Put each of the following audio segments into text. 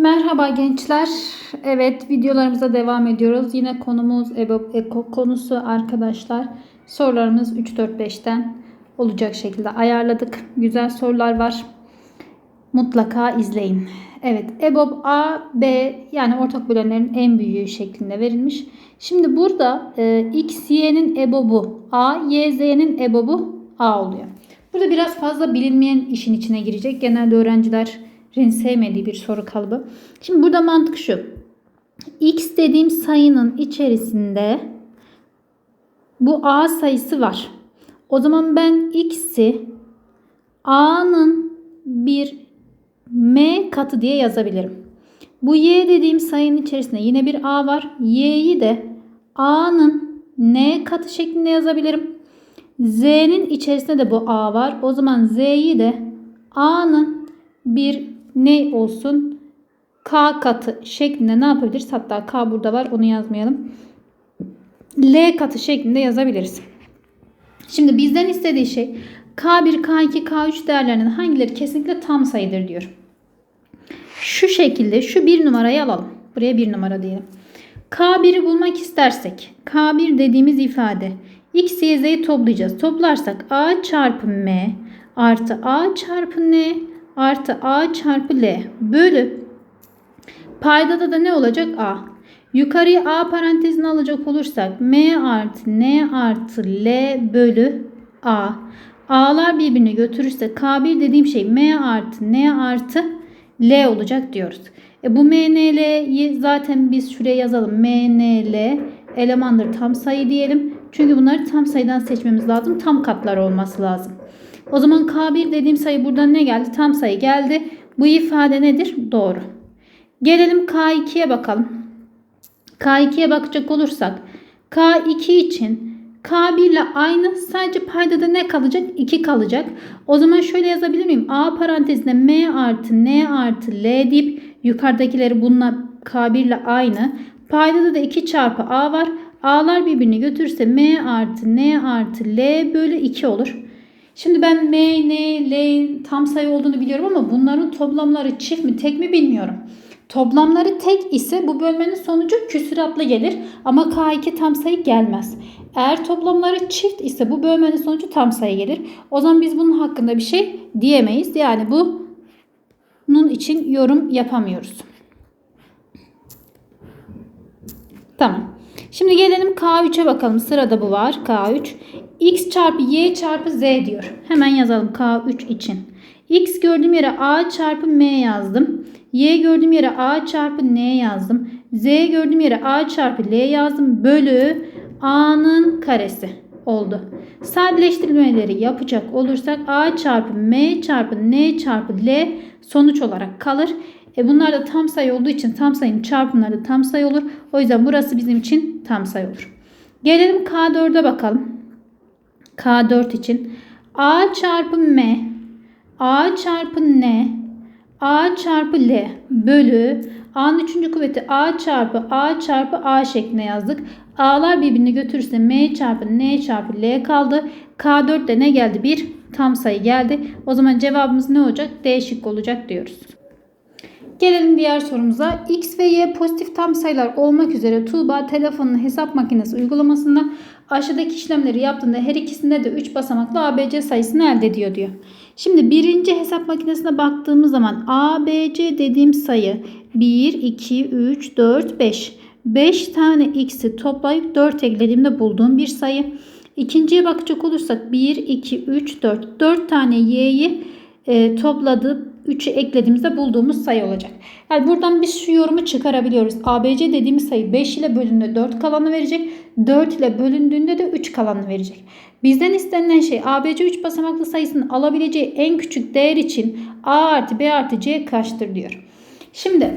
Merhaba gençler. Evet videolarımıza devam ediyoruz. Yine konumuz eko konusu arkadaşlar. Sorularımız 3 4 5'ten olacak şekilde ayarladık. Güzel sorular var. Mutlaka izleyin. Evet EBOB A, B yani ortak bölenlerin en büyüğü şeklinde verilmiş. Şimdi burada e, X, Y'nin EBOB'u A, Y, Z'nin EBOB'u A oluyor. Burada biraz fazla bilinmeyen işin içine girecek. Genelde öğrencilerin sevmediği bir soru kalıbı. Şimdi burada mantık şu. X dediğim sayının içerisinde bu A sayısı var. O zaman ben X'i A'nın bir M katı diye yazabilirim. Bu Y dediğim sayının içerisinde yine bir A var. Y'yi de A'nın N katı şeklinde yazabilirim. Z'nin içerisinde de bu A var. O zaman Z'yi de A'nın bir ne olsun? K katı şeklinde ne yapabiliriz? Hatta K burada var. Onu yazmayalım. L katı şeklinde yazabiliriz. Şimdi bizden istediği şey K1, K2, K3 değerlerinin hangileri kesinlikle tam sayıdır diyor. Şu şekilde şu bir numarayı alalım. Buraya bir numara diyelim. K1'i bulmak istersek K1 dediğimiz ifade X, Y, Z'yi toplayacağız. Toplarsak A çarpı M artı A çarpı N artı A çarpı L bölü paydada da ne olacak? A. Yukarıya A parantezine alacak olursak M artı N artı L bölü A. A'lar birbirini götürürse K1 dediğim şey M artı N artı L olacak diyoruz. E bu M, N, L'yi zaten biz şuraya yazalım. M, N, L elemandır tam sayı diyelim. Çünkü bunları tam sayıdan seçmemiz lazım. Tam katlar olması lazım. O zaman K1 dediğim sayı buradan ne geldi? Tam sayı geldi. Bu ifade nedir? Doğru. Gelelim K2'ye bakalım. K2'ye bakacak olursak K2 için K1 ile aynı sadece paydada ne kalacak? 2 kalacak. O zaman şöyle yazabilir miyim? A parantezinde M artı N artı L deyip yukarıdakileri bununla K1 ile aynı. Paydada da 2 çarpı A var. A'lar birbirini götürürse M artı N artı L bölü 2 olur. Şimdi ben M, N, L tam sayı olduğunu biliyorum ama bunların toplamları çift mi tek mi bilmiyorum. Toplamları tek ise bu bölmenin sonucu küsuratlı gelir ama K2 tam sayı gelmez. Eğer toplamları çift ise bu bölmenin sonucu tam sayı gelir. O zaman biz bunun hakkında bir şey diyemeyiz. Yani bunun için yorum yapamıyoruz. Tamam. Şimdi gelelim K3'e bakalım. Sırada bu var. K3. X çarpı Y çarpı Z diyor. Hemen yazalım K3 için. X gördüğüm yere A çarpı M yazdım. Y gördüğüm yere A çarpı N yazdım. Z gördüğüm yere A çarpı L yazdım. Bölü A'nın karesi oldu. Sadeleştirmeleri yapacak olursak A çarpı M çarpı N çarpı L sonuç olarak kalır. E bunlar da tam sayı olduğu için tam sayının çarpımları da tam sayı olur. O yüzden burası bizim için tam sayı olur. Gelelim K4'e bakalım. K4 için A çarpı M A çarpı N A çarpı L bölü A'nın üçüncü kuvveti A çarpı A çarpı A şeklinde yazdık. A'lar birbirini götürürse M çarpı N çarpı L kaldı. K4'te ne geldi? Bir tam sayı geldi. O zaman cevabımız ne olacak? D şık olacak diyoruz. Gelelim diğer sorumuza. X ve Y pozitif tam sayılar olmak üzere Tuğba telefonun hesap makinesi uygulamasında aşağıdaki işlemleri yaptığında her ikisinde de 3 basamaklı ABC sayısını elde ediyor diyor. Şimdi birinci hesap makinesine baktığımız zaman ABC dediğim sayı 1, 2, 3, 4, 5. 5 tane x'i toplayıp 4 eklediğimde bulduğum bir sayı. İkinciye bakacak olursak 1, 2, 3, 4. 4 tane y'yi e, topladı 3'ü eklediğimizde bulduğumuz sayı olacak. Yani buradan biz şu yorumu çıkarabiliyoruz. ABC dediğimiz sayı 5 ile bölündüğünde 4 kalanı verecek. 4 ile bölündüğünde de 3 kalanı verecek. Bizden istenilen şey ABC 3 basamaklı sayısının alabileceği en küçük değer için A artı B artı C kaçtır diyor. Şimdi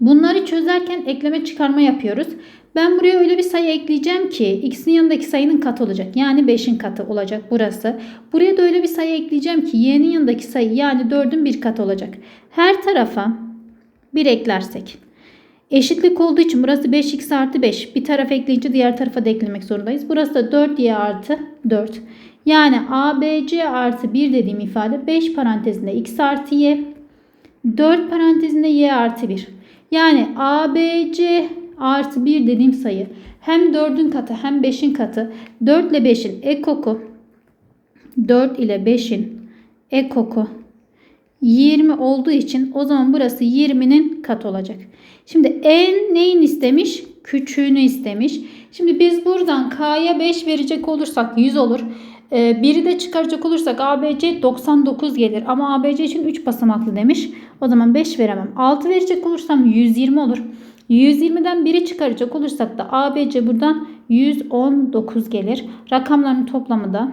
bunları çözerken ekleme çıkarma yapıyoruz. Ben buraya öyle bir sayı ekleyeceğim ki x'in yanındaki sayının katı olacak. Yani 5'in katı olacak burası. Buraya da öyle bir sayı ekleyeceğim ki y'nin yanındaki sayı yani 4'ün bir katı olacak. Her tarafa 1 eklersek Eşitlik olduğu için burası 5x artı 5. Bir taraf ekleyince diğer tarafa da eklemek zorundayız. Burası da 4y artı 4. Yani ABC artı 1 dediğim ifade 5 parantezinde x artı y. 4 parantezinde y artı 1. Yani ABC artı 1 dediğim sayı hem 4'ün katı hem 5'in katı. 4 ile 5'in ekoku 4 ile 5'in ekoku 20 olduğu için o zaman burası 20'nin katı olacak. Şimdi en neyin istemiş? Küçüğünü istemiş. Şimdi biz buradan K'ya 5 verecek olursak 100 olur. Ee, biri de çıkaracak olursak ABC 99 gelir. Ama ABC için 3 basamaklı demiş. O zaman 5 veremem. 6 verecek olursam 120 olur. 120'den biri çıkaracak olursak da ABC buradan 119 gelir. Rakamların toplamı da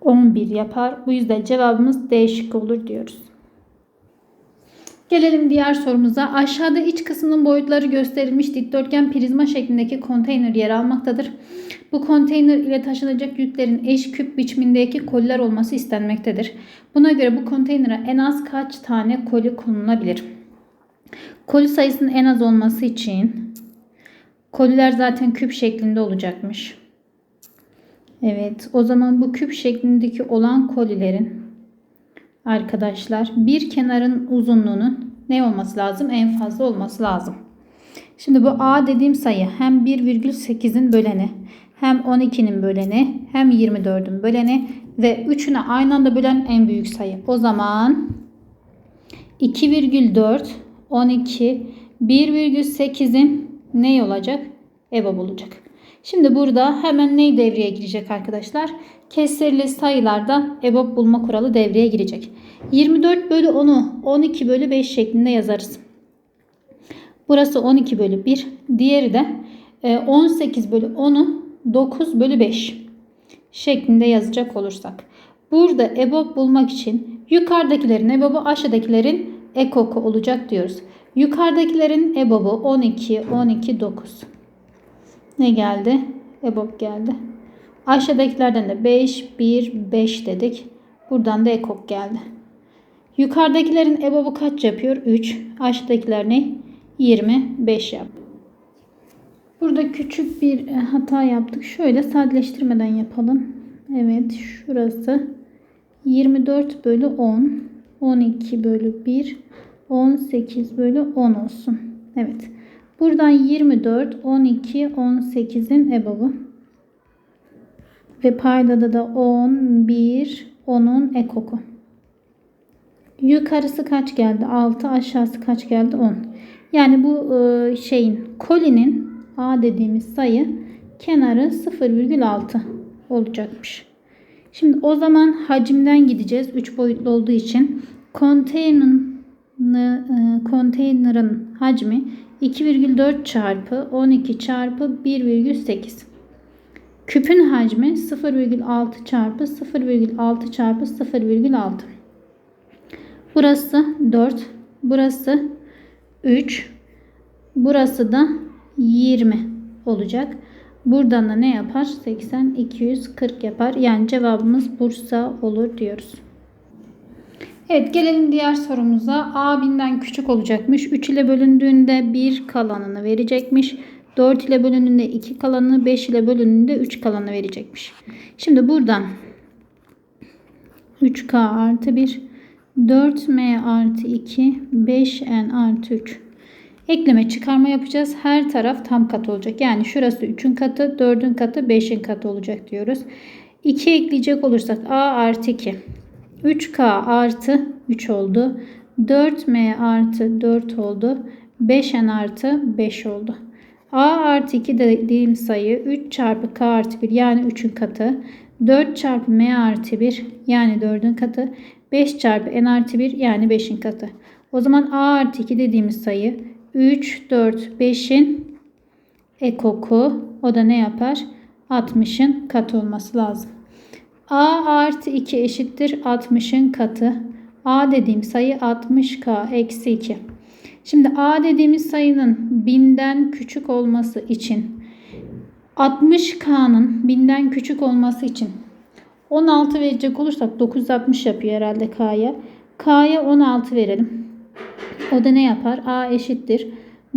11 yapar. Bu yüzden cevabımız D şıkkı olur diyoruz. Gelelim diğer sorumuza. Aşağıda iç kısmının boyutları gösterilmiş dikdörtgen prizma şeklindeki konteyner yer almaktadır. Bu konteyner ile taşınacak yüklerin eş küp biçimindeki koliler olması istenmektedir. Buna göre bu konteynere en az kaç tane koli konulabilir? Koli sayısının en az olması için koliler zaten küp şeklinde olacakmış. Evet, o zaman bu küp şeklindeki olan kolilerin arkadaşlar bir kenarın uzunluğunun ne olması lazım? En fazla olması lazım. Şimdi bu A dediğim sayı hem 1,8'in böleni hem 12'nin böleni hem 24'ün böleni ve 3'üne aynı anda bölen en büyük sayı. O zaman 2,4 12 1,8'in ne olacak? EBOB olacak. Şimdi burada hemen ne devreye girecek arkadaşlar? Kesirli sayılarda EBOB bulma kuralı devreye girecek. 24 bölü 10'u 12 bölü 5 şeklinde yazarız. Burası 12 bölü 1. Diğeri de 18 e, bölü 10'u 9 bölü 5 şeklinde yazacak olursak. Burada EBOB bulmak için yukarıdakilerin EBOB'u aşağıdakilerin ekoku olacak diyoruz. Yukarıdakilerin EBOB'u 12, 12, 9. Ne geldi? EBOB geldi. Aşağıdakilerden de 5, 1, 5 dedik. Buradan da ekok geldi. Yukarıdakilerin EBOB'u kaç yapıyor? 3. Aşağıdakiler ne? 25 yap. Burada küçük bir e, hata yaptık. Şöyle sadeleştirmeden yapalım. Evet şurası 24 bölü 10. 12 bölü 1. 18 bölü 10 olsun. Evet. Buradan 24, 12, 18'in EBOB'u. Ve paydada da 10, 1, 10'un ekoku. Yukarısı kaç geldi? 6, aşağısı kaç geldi? 10. Yani bu e, şeyin kolinin A dediğimiz sayı kenarı 0,6 olacakmış. Şimdi o zaman hacimden gideceğiz. 3 boyutlu olduğu için konteynerin e, konteynerin hacmi 2,4 çarpı 12 çarpı 1,8. Küpün hacmi 0,6 çarpı 0,6 çarpı 0,6. Burası 4. Burası 3. Burası da 20 olacak. Buradan da ne yapar? 80, 240 yapar. Yani cevabımız Bursa olur diyoruz. Evet gelelim diğer sorumuza. A binden küçük olacakmış. 3 ile bölündüğünde 1 kalanını verecekmiş. 4 ile bölündüğünde 2 kalanını, 5 ile bölündüğünde 3 kalanını verecekmiş. Şimdi buradan 3K artı 1, 4M artı 2, 5N artı 3. Ekleme çıkarma yapacağız. Her taraf tam kat olacak. Yani şurası 3'ün katı, 4'ün katı, 5'in katı olacak diyoruz. 2 ekleyecek olursak A artı 2. 3K artı 3 oldu. 4M artı 4 oldu. 5N artı 5 oldu. A artı 2 dediğim sayı 3 çarpı K artı 1 yani 3'ün katı. 4 çarpı M artı 1 yani 4'ün katı. 5 çarpı N artı 1 yani 5'in katı. O zaman A artı 2 dediğimiz sayı 3, 4, 5'in ekoku. O da ne yapar? 60'ın katı olması lazım. A artı 2 eşittir 60'ın katı. A dediğim sayı 60K eksi 2. Şimdi A dediğimiz sayının binden küçük olması için 60K'nın binden küçük olması için 16 verecek olursak 960 yapıyor herhalde K'ya. K'ya 16 verelim. O da ne yapar? A eşittir.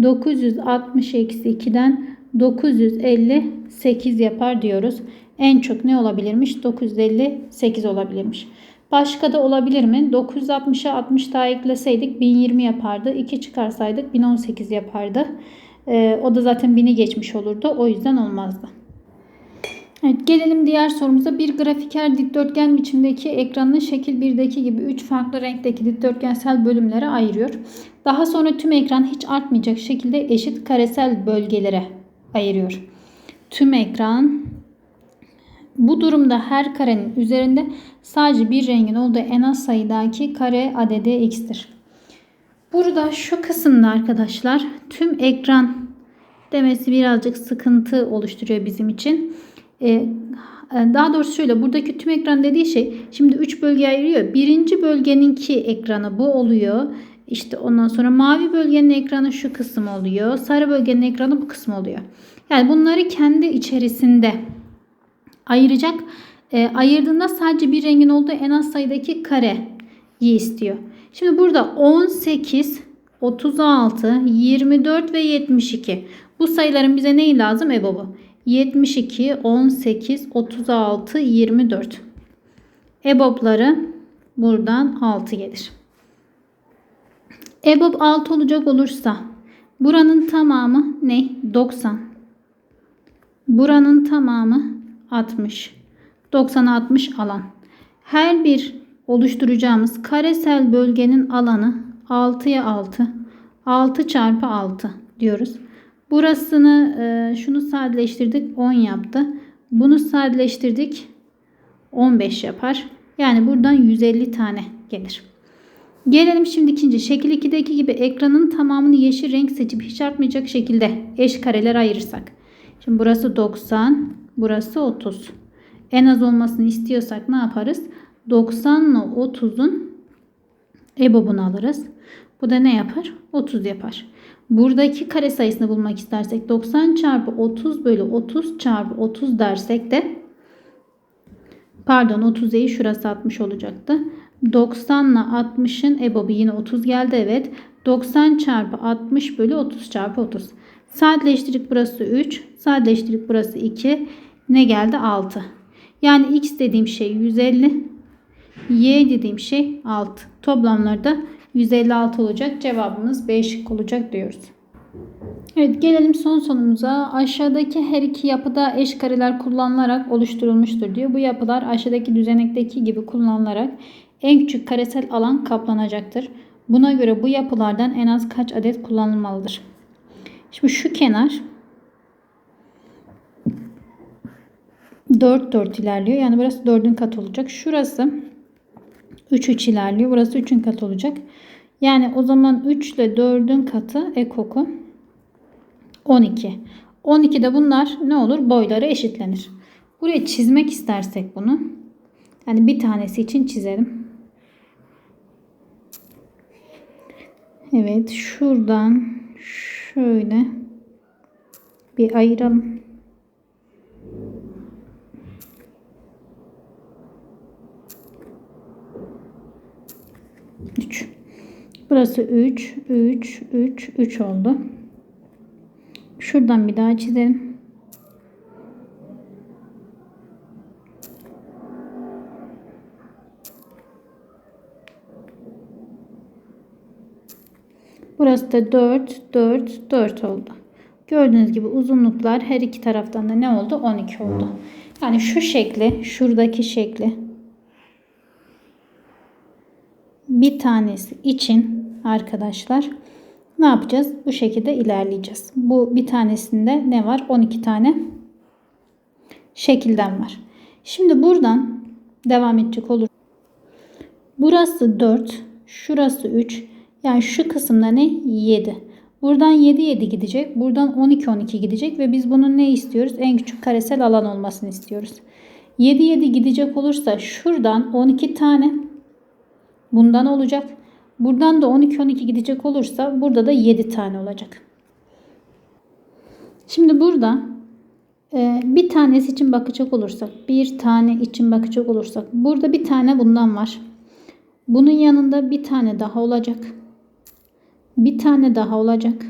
960 eksi 2'den 958 yapar diyoruz. En çok ne olabilirmiş? 958 olabilirmiş. Başka da olabilir mi? 960'a 60 daha ekleseydik 1020 yapardı. 2 çıkarsaydık 1018 yapardı. Ee, o da zaten 1000'i geçmiş olurdu. O yüzden olmazdı. Evet, gelelim diğer sorumuza. Bir grafiker dikdörtgen biçimdeki ekranını şekil 1'deki gibi 3 farklı renkteki dikdörtgensel bölümlere ayırıyor. Daha sonra tüm ekran hiç artmayacak şekilde eşit karesel bölgelere ayırıyor. Tüm ekran bu durumda her karenin üzerinde sadece bir rengin olduğu en az sayıdaki kare adedi x'tir. Burada şu kısımda arkadaşlar tüm ekran demesi birazcık sıkıntı oluşturuyor bizim için. Ee, daha doğrusu şöyle buradaki tüm ekran dediği şey şimdi 3 bölgeye ayırıyor. Birinci bölgeninki ekranı bu oluyor. İşte ondan sonra mavi bölgenin ekranı şu kısım oluyor. Sarı bölgenin ekranı bu kısım oluyor. Yani bunları kendi içerisinde ayıracak. E, ayırdığında sadece bir rengin olduğu en az sayıdaki kareyi istiyor. Şimdi burada 18, 36, 24 ve 72. Bu sayıların bize neyi lazım? EBOB'u. 72, 18, 36, 24. EBOB'ları buradan 6 gelir. EBOB 6 olacak olursa buranın tamamı ne? 90. Buranın tamamı 60. 90 60 alan. Her bir oluşturacağımız karesel bölgenin alanı 6'ya 6. 6 çarpı 6 diyoruz. Burasını e, şunu sadeleştirdik 10 yaptı. Bunu sadeleştirdik 15 yapar. Yani buradan 150 tane gelir. Gelelim şimdi ikinci. Şekil 2'deki gibi ekranın tamamını yeşil renk seçip hiç artmayacak şekilde eş kareler ayırırsak. Şimdi burası 90, burası 30. En az olmasını istiyorsak ne yaparız? 90 ile 30'un EBOB'unu alırız. Bu da ne yapar? 30 yapar. Buradaki kare sayısını bulmak istersek 90 çarpı 30 bölü 30 çarpı 30 dersek de pardon 30 değil şurası 60 olacaktı. 90 ile 60'ın EBOB'u yine 30 geldi evet. 90 çarpı 60 bölü 30 çarpı 30. Sadeleştirdik burası 3. Sadeleştirdik burası 2. Ne geldi? 6. Yani x dediğim şey 150. Y dediğim şey 6. Toplamlarda 156 olacak. Cevabımız B şık olacak diyoruz. Evet gelelim son sonumuza. Aşağıdaki her iki yapıda eş kareler kullanılarak oluşturulmuştur diyor. Bu yapılar aşağıdaki düzenekteki gibi kullanılarak en küçük karesel alan kaplanacaktır. Buna göre bu yapılardan en az kaç adet kullanılmalıdır? Şimdi şu kenar 4 4 ilerliyor. Yani burası 4'ün katı olacak. Şurası 3 3 ilerliyor. Burası 3'ün katı olacak. Yani o zaman 3 ile 4'ün katı ekoku 12. 12'de bunlar ne olur? Boyları eşitlenir. Buraya çizmek istersek bunu. Yani bir tanesi için çizelim. Evet şuradan şöyle bir ayıralım. Burası 3, 3, 3, 3 oldu. Şuradan bir daha çizelim. Burası da 4, 4, 4 oldu. Gördüğünüz gibi uzunluklar her iki taraftan da ne oldu? 12 oldu. Yani şu şekli, şuradaki şekli bir tanesi için arkadaşlar ne yapacağız? Bu şekilde ilerleyeceğiz. Bu bir tanesinde ne var? 12 tane şekilden var. Şimdi buradan devam edecek olur. Burası 4, şurası 3. Yani şu kısımda ne? 7. Buradan 7 7 gidecek. Buradan 12 12 gidecek ve biz bunun ne istiyoruz? En küçük karesel alan olmasını istiyoruz. 7 7 gidecek olursa şuradan 12 tane bundan olacak. Buradan da 12 12 gidecek olursa burada da 7 tane olacak. Şimdi burada e, bir tanesi için bakacak olursak, bir tane için bakacak olursak, burada bir tane bundan var. Bunun yanında bir tane daha olacak. Bir tane daha olacak.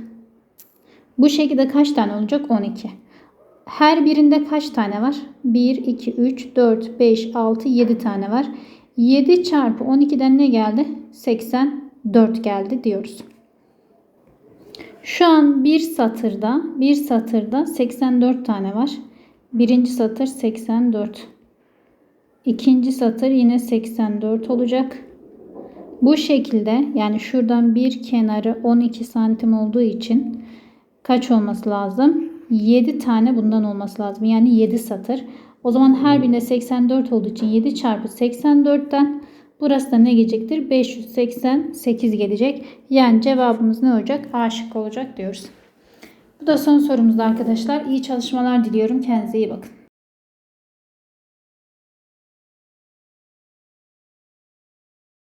Bu şekilde kaç tane olacak? 12. Her birinde kaç tane var? 1, 2, 3, 4, 5, 6, 7 tane var. 7 çarpı 12'den ne geldi? 84 geldi diyoruz. Şu an bir satırda, bir satırda 84 tane var. Birinci satır 84. İkinci satır yine 84 olacak. Bu şekilde yani şuradan bir kenarı 12 santim olduğu için kaç olması lazım? 7 tane bundan olması lazım. Yani 7 satır. O zaman her birinde 84 olduğu için 7 çarpı 84'ten burası da ne gelecektir? 588 gelecek. Yani cevabımız ne olacak? A şıkkı olacak diyoruz. Bu da son sorumuzda arkadaşlar. İyi çalışmalar diliyorum. Kendinize iyi bakın.